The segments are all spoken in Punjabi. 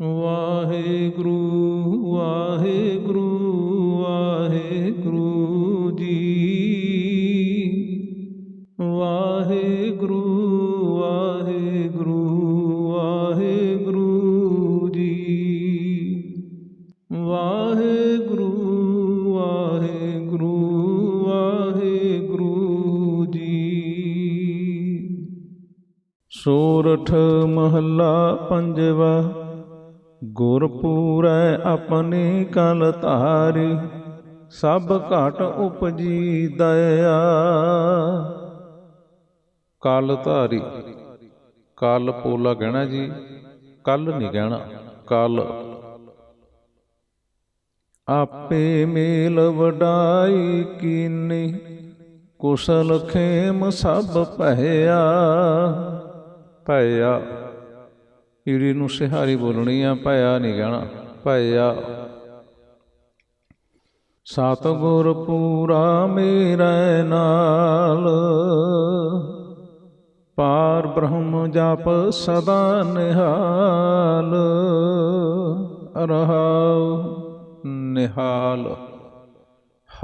ਵਾਹਿਗੁਰੂ ਵਾਹਿਗੁਰੂ ਵਾਹਿਗੁਰੂ ਜੀ। ਵਾਹਿਗੁਰੂ ਵਾਹਿਗੁਰੂ ਵਾਹਿਗੁਰੂ ਜੀ। ਵਾਹਿਗੁਰੂ ਵਾਹਿਗੁਰੂ ਵਾਹਿਗੁਰੂ ਜੀ। ਸੋਰਠ ਮਹੱਲਾ ਪੰਜਵਾ ਗੁਰਪੂਰੈ ਆਪਣੀ ਕਲ ਧਾਰੀ, ਸਭ ਘਟ ਉਪਜੀ ਦਇਆ। ਕਲ ਧਾਰੀ, ਕਲ ਪੋਲਾ ਕਹਿਣਾ ਜੀ, ਕੱਲ ਨਹੀਂ ਕਹਿਣਾ ਕਲ। ਆਪੇ ਮੇਲ ਵਡਾਈ ਕੀਨੀ, ਕੁਸ਼ਲ ਖੇਮ ਸਭ ਭਇਆ। ਭਇਆ ਈੜੀ ਨੂੰ ਸਿਹਾਰੀ ਬੋਲਣੀ ਆ, ਭਇਆ ਨਹੀਂ ਕਹਿਣਾ, ਭਇਆ। ਸਤਿਗੁਰ ਪੂਰਾ ਮੇਰੇ ਨਾਲ। ਪਾਰ ਬ੍ਰਹਮ ਜਪ ਸਦਾ ਨਿਹਾਲ। ਰਹਾਉ ਨਿਹਾਲ।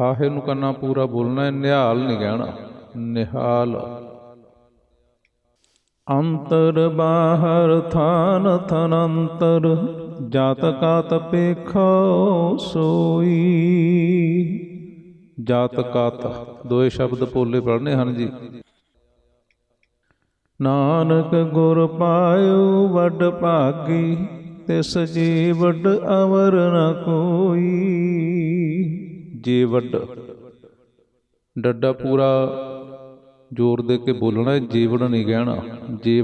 ਹਾਹੇ ਨੂੰ ਕਰਨਾ ਪੂਰਾ ਬੋਲਣਾ, ਨਿਹਾਲ ਨਹੀਂ ਕਹਿਣਾ, ਨਿਹਾਲ। ਅੰਤਰ ਬਾਹਰ ਥਾਨ ਥਨੰਤਰ, ਜਾਤ ਕਾਤ ਪੇਖੋ ਸੋਈ। ਜਾਤ ਕਾਤ, ਦੋਏ ਸ਼ਬਦ ਪੋਲੇ ਪੜਨੇ ਹਨ ਜੀ। ਨਾਨਕ ਗੁਰ ਪਾਇਓ ਵੱਡ ਭਾਗੀ, ਤਿਸ ਜੀ ਵੱਡ ਅਵਰ ਨ ਕੋਈ। ਜੀ ਵੱਡ, ਡੱਡਾ ਪੂਰਾ ਜ਼ੋਰ ਦੇ ਕੇ ਬੋਲਣਾ ਹੈ, ਜੀਵਨ ਨਹੀਂ ਕਹਿਣਾ ਜੀ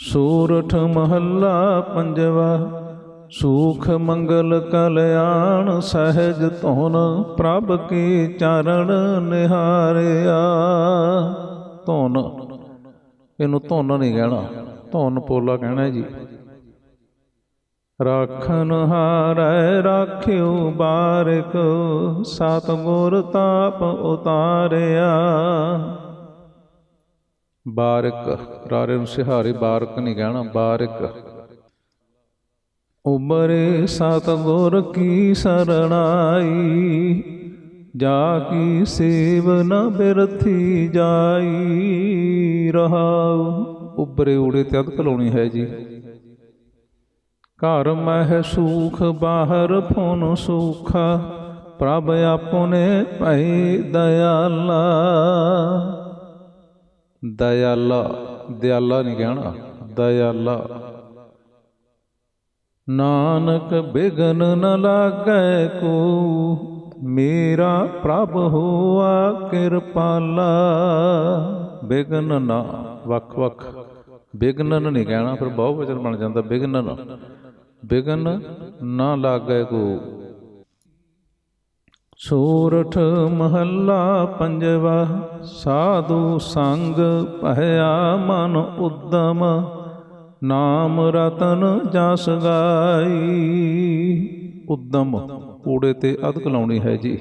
ਸੂਰਠ ਮਹੱਲਾ ਪੰਜਵਾ ਸੂਖ ਮੰਗਲ ਕਲਿਆਣ ਸਹਿਜ ਧੁਨ ਪ੍ਰਭ ਕੀ ਚਰਨ ਨਿਹਾਰਿਆ। ਧੁਨ ਇਹਨੂੰ ਧੁਨ ਨਹੀਂ ਕਹਿਣਾ ਧੁਨ ਪੋਲਾ ਕਹਿਣਾ ਜੀ। ਰਾਖਨ ਹਾਰੈ ਰਾਖਿਉ ਬਾਰਿਕ ਸਤਿਗੁਰ ਤਾਪ ਉਤਾਰਿਆ। ਬਾਰਕ ਰਾਰੇ ਨੂੰ ਸਿਹਾਰੀ ਬਾਰਕ ਨਹੀਂ ਕਹਿਣਾ, ਬਾਰਿਕ। ਉਬਰੇ ਸਤਿਗੁਰ ਕੀ ਸਰਣਾਈ, ਜਾ ਕੀ ਸੇਵ ਨ ਬਿਰਥੀ ਜਾਈ। ਰਹਾਉ। ਉਬਰੇ ਉੜੇ ਤੇ ਅਦਕ ਲਾਉਣੀ ਹੈ ਜੀ। ਘਰ ਮਹਿ ਸੂਖ, ਬਾਹਰ ਫੁਨ ਸੂਖਾ, ਪ੍ਰਭ ਆਪਨੇ ਭਈ ਦਇਆਲਾ। ਦਇਆਲਾ, ਦਿਆਲਾ ਨਹੀਂ ਕਹਿਣਾ, ਦਇਆਲਾ। ਨਾਨਕ ਬਿਗਨ ਨ ਲਾਗੈ ਕੋ, ਮੇਰਾ ਪ੍ਰਭ ਹੋਆ ਕਿਰਪਾਲਾ। ਬਿਗਨ ਨਾ ਵੱਖ ਵੱਖ ਬਿਗਨਨ ਨਹੀਂ ਕਹਿਣਾ, ਫਿਰ ਬਹੁ ਵਚਨ ਬਣ ਜਾਂਦਾ, ਬਿਗਨਨ। ਬਿਗਨ ਨਾ ਲਾਗੈ ਕੋ। ਸੂਰਠ ਮਹੱਲਾ ਪੰਜਵਾ ਸਾਧੂ ਸੰਗ ਭਇਆ ਮਨ ਉਦਮ ਨਾਮ ਰਤਨ ਜਸ ਗਾਈ। ਉਦਮ ਕੂੜੇ ਤੇ ਅਦਕ ਲਾਉਣੀ ਹੈ ਜੀ।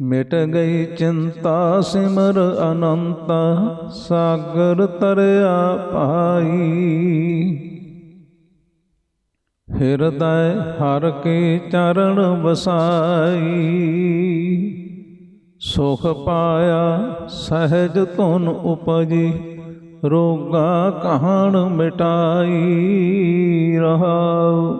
ਮਿਟ ਗਈ ਚਿੰਤਾ ਸਿਮਰ ਅਨੰਤ ਸਾਗਰ ਤਰਿਆ ਪਾਈ ਹਿਰਦੈ ਹਰ ਕੇ ਚਰਨ ਵਸਾਈ। ਸੁਖ ਪਾਇਆ ਸਹਿਜ ਧੁਨ ਉਪਜੀ, ਰੋਗਾ ਕਹਾਣ ਮਿਟਾਈ ਰਹਾਉ।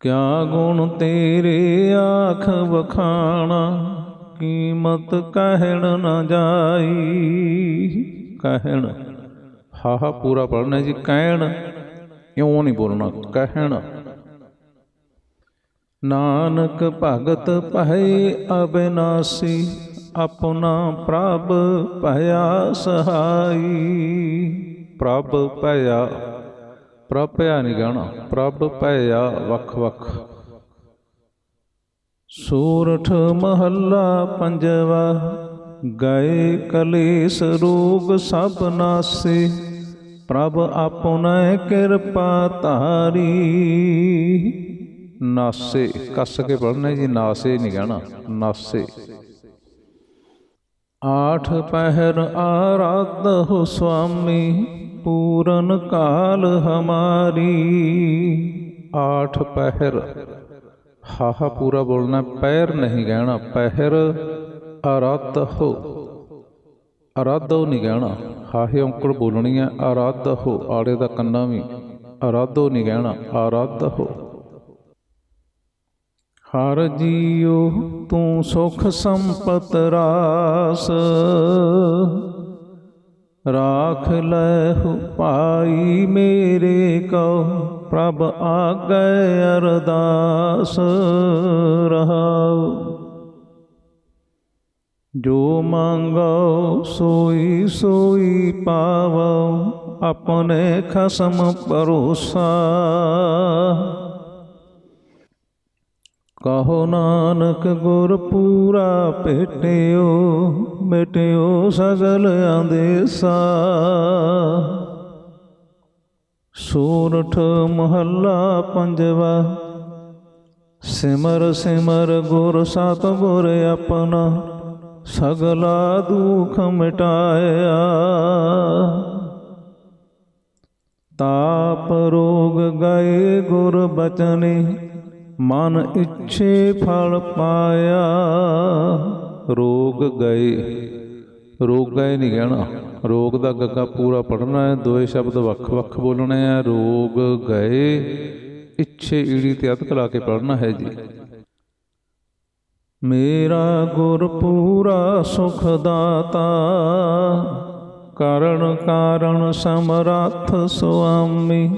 ਕਿਆ ਗੁਣ ਤੇਰੇ ਆਖ ਵਖਾਣਾ, ਕੀਮਤ ਕਹਿਣ ਨਾ ਜਾਈ। ਕਹਿਣ ਹਾਹਾ ਪੂਰਾ ਪੜਨਾ ਜੀ, ਕਹਿਣ। ਇਉਂ ਨਹੀਂ ਬੋਲਣਾ? ਕਹਿਣ। ਨਾਨਕ ਭਗਤ ਭਏ ਅਬਿਨਾਸੀ, ਆਪਣਾ ਪ੍ਰਭ ਭਇਆ ਸਹਾਈ। ਪ੍ਰਭ ਭਇਆ ਪ੍ਰਭ ਭਇਆ ਨਹੀਂ ਗਾਣਾ, ਪ੍ਰਭ ਭਇਆ ਵੱਖ ਵੱਖ ਸੂਰਠ ਮਹੱਲਾ ਪੰਜਵਾ, ਗਏ ਕਲੇਸ਼ ਰੋਗ ਸਭ ਨਾਸੇ। ਪ੍ਰਭ ਆਪਣੈ ਕਿਰਪਾ ਧਾਰੀ ਨਾਸੇ ਕੱਸ ਕੇ ਪੜਨਾ ਜੀ ਨਾਸੇ ਨਹੀਂ ਕਹਿਣਾ ਨਾਸੇ ਆਠ ਪਹਿਰ ਆਰਾਧ ਹੋ ਸੁਆਮੀ पूरन काल हमारी आठ पहर हाहा पूरा बोलना है, पैर नहीं कहना पहर आराध हो ਆਰਾਧੋ ਨਹੀਂ ਕਹਿਣਾ ਹਾਹੇ ਔਂਕੜ ਬੋਲਣੀ ਹੈ ਆਰਾਧ ਹੋ, ਆੜੇ ਦਾ ਕੰਨਾ ਵੀ। ਆਰਾਧੋ ਨਹੀਂ ਕਹਿਣਾ ਆਰਾਧ ਹੋ। ਹਰ ਜੀਉ ਤੂੰ ਸੁਖ ਸੰਪਤ ਰਾਸ। ਰਾਖ ਲੈਹੁ ਪਾਈ ਮੇਰੇ ਕਉ, ਪ੍ਰਭ ਆਗੈ ਅਰਦਾਸ। ਰਹਾਉ। ਜੋ ਮੰਗੋ ਸੋਈ ਸੋਈ ਪਾਵੋ, ਆਪਣੇ ਖਸਮ ਭਰੋਸਾ। ਕਹੋ ਨਾਨਕ, ਗੁਰ ਪੂਰਾ ਭੇਟਿਓ, ਮਿਟਿਓ ਸਗਲ ਆਦੇਸਾ ਸੂਰਠ ਮਹੱਲਾ ਪੰਜਵਾ, ਸਿਮਰ ਸਿਮਰ ਗੁਰ ਸਤ ਗੁਰ ਆਪਣਾ। ਸਗਲਾ ਦੁਖ ਮਿਟਾਇਆ। ਤਾਪ ਰੋਗ ਗਏ ਗੁਰ ਬਚਨੇ, ਮਨ ਇੱਛੇ ਫਲ ਪਾਇਆ। ਰੋਗ ਗਏ ਰੋਗ ਗਏ ਨਹੀਂ ਕਹਿਣਾ। ਰੋਗ ਦਾ ਗੱਗਾ ਪੂਰਾ ਪੜਨਾ ਹੈ, ਦੋਏ ਸ਼ਬਦ ਵੱਖ-ਵੱਖ ਬੋਲਣੇ ਆ। ਰੋਗ ਗਏ, ਇੱਛੇ ਈੜੀ ਤੇ ਅਤਕ ਲਾ ਕੇ ਪੜਨਾ ਹੈ ਜੀ। ਮੇਰਾ ਗੁਰ ਪੂਰਾ ਸੁਖ ਦਾਤਾ ਕਰਨ ਕਾਰਣ ਸਮਰੱਥ ਸੁਆਮੀ,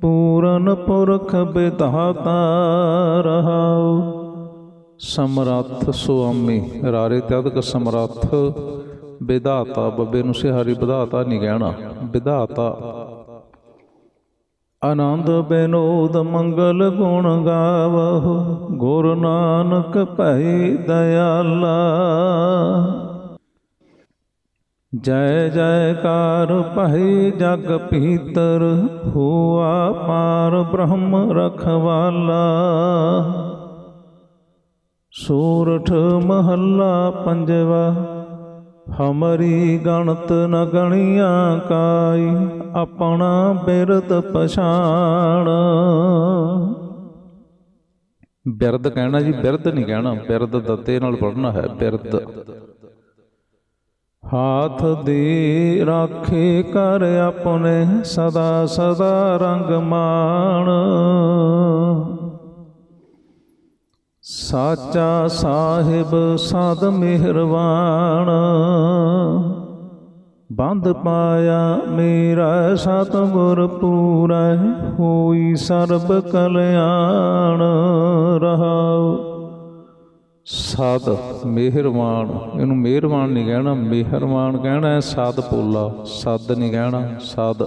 ਪੂਰਨ ਪੁਰਖ ਬਿਧਾਤਾ ਰਹਾਉ। ਸਮਰੱਥ ਸੁਆਮੀ, ਰਾਰੇ ਤਦਕ ਸਮਰੱਥ ਵਿਧਾਤਾ, ਬੱਬੇ ਨੂੰ ਸਿਹਾਰੀ ਵਿਧਾਤਾ ਨਹੀਂ ਕਹਿਣਾ। ਵਿਧਾਤਾ ਆਨੰਦ ਬੈਨੋਦ ਮੰਗਲ ਗੁਣ ਗਾਵਹੁ, ਗੁਰ ਨਾਨਕ ਭੈ ਦਇਆਲਾ। ਜੈ ਜੈਕਾਰ ਭੈ ਜਗ ਪੀਤਰ ਹੋਆ ਪਾਰ ਬ੍ਰਹਮ ਰਖਵਾਲਾ। ਸੂਰਠ ਮਹੱਲਾ ਪੰਜਵਾ ਹਮਰੀ ਗਣਤ ਨ ਗਣੀਆਂ ਕਾਈ ਆਪਣਾ ਬਿਰਦ ਪਛਾਣ। ਬਿਰਦ ਕਹਿਣਾ ਜੀ ਬਿਰਦ ਨਹੀਂ ਕਹਿਣਾ ਬਿਰਦ ਦੱਤੇ ਨਾਲ ਪੜਨਾ ਹੈ ਬਿਰਦ ਹਾਥ ਦੇ ਰਾਖੇ ਕਰ ਆਪਣੇ ਸਦਾ ਸਦਾ ਰੰਗ ਮਾਣ। ਸਾਚਾ ਸਾਹਿਬ ਸਦ ਮਿਹਰਵਾਨ ਬੰਦ ਪਾਇਆ ਮੇਰਾ ਸਤਿਗੁਰ ਪੂਰਾ ਹੋਈ ਸਰਬ ਕਲਿਆਣ। ਰਹਾਉ। ਸਦ ਮਿਹਰਵਾਨ ਇਹਨੂੰ ਮਿਹਰਵਾਨ ਨਹੀਂ ਕਹਿਣਾ ਮਿਹਰਵਾਨ ਕਹਿਣਾ ਹੈ ਸਦ ਪੋਲਾ ਸਦ ਨਹੀਂ ਕਹਿਣਾ ਸਦ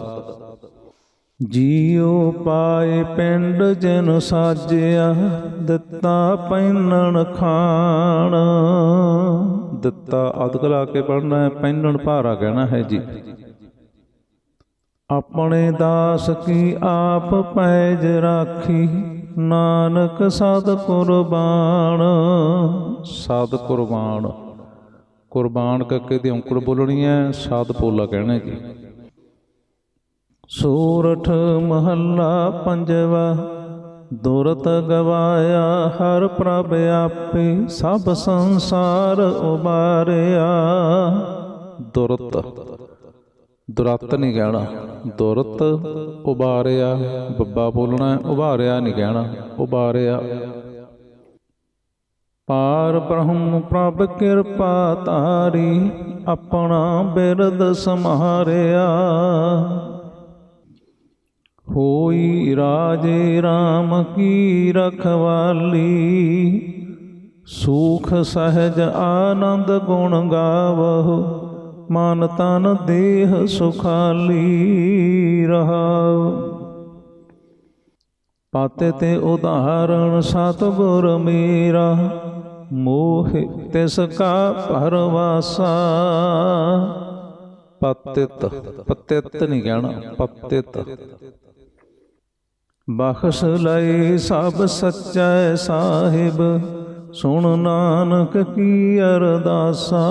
ਜੀਉ ਪਾਏ ਪਿੰਡ ਜਿਨ ਸਾਜਿਆ, ਦਿੱਤਾ ਪੈਨਣ ਖਾਣ। ਦਿੱਤਾ ਅਦਕ ਲਾ ਕੇ ਪੜਨਾ ਹੈ, ਪੈਨਣ ਭਾਰਾ ਕਹਿਣਾ ਹੈ ਜੀ। ਆਪਣੇ ਦਾਸ ਕੀ ਆਪ ਪੈਜ ਰਾਖੀ, ਨਾਨਕ ਸਦ ਕੁਰਬਾਨ। ਸਦ ਕੁਰਬਾਨ। ਕੁਰਬਾਨ ਕੱਕੇ ਦੀ ਔਂਕੜ ਬੋਲਣੀ ਹੈ ਸਦ ਪੋਲਾ ਕਹਿਣਾ ਜੀ। ਸੂਰਠ ਮਹੱਲਾ ਪੰਜਵਾ ਦੁਰਤ ਗਵਾਇਆ ਹਰ ਪ੍ਰਭ ਆਪੇ ਸਭ ਸੰਸਾਰ ਉਬਾਰਿਆ। ਦੁਰਤ ਦੁਰਤ ਨਹੀਂ ਕਹਿਣਾ ਦੁਰਤ ਉਬਾਰਿਆ ਬੱਬਾ ਬੋਲਣਾ ਹੈ, ਉਭਾਰਿਆ ਨਹੀਂ ਕਹਿਣਾ ਉਬਾਰਿਆ। ਪਾਰ ਬ੍ਰਹਮ ਪ੍ਰਭ ਕਿਰਪਾ ਤਾਰੀ ਆਪਣਾ ਬਿਰਦ ਸਮਾਰਿਆ। ਹੋਈ ਰਾਜੇ RAM ਕੀ ਰਖਵਾਲੀ। ਸੁਖ, ਸਹਿਜ, ਆਨੰਦ ਗੁਣ ਗਾਵਹੁ, ਮਨ ਤਨ ਦੇਹ ਸੁਖਾਲੀ ਰਹਾਉ। ਪਾਤੇ ਤੇ ਉਦਾਹਰਣ, ਸਤਿਗੁਰ ਮੇਰਾ, ਮੋਹ ਤਿਸ ਕਾ ਪਰਵਾਸਾ। ਪਤਿਤ ਪਤਿਤ ਨਹੀਂ ਕਹਿਣਾ, ਪਤਿਤ। ਬਖਸ਼ ਲਈ ਸਭ ਸੱਚੈ ਸਾਹਿਬ ਸੁਣ ਨਾਨਕ ਕੀ ਅਰਦਾਸਾ।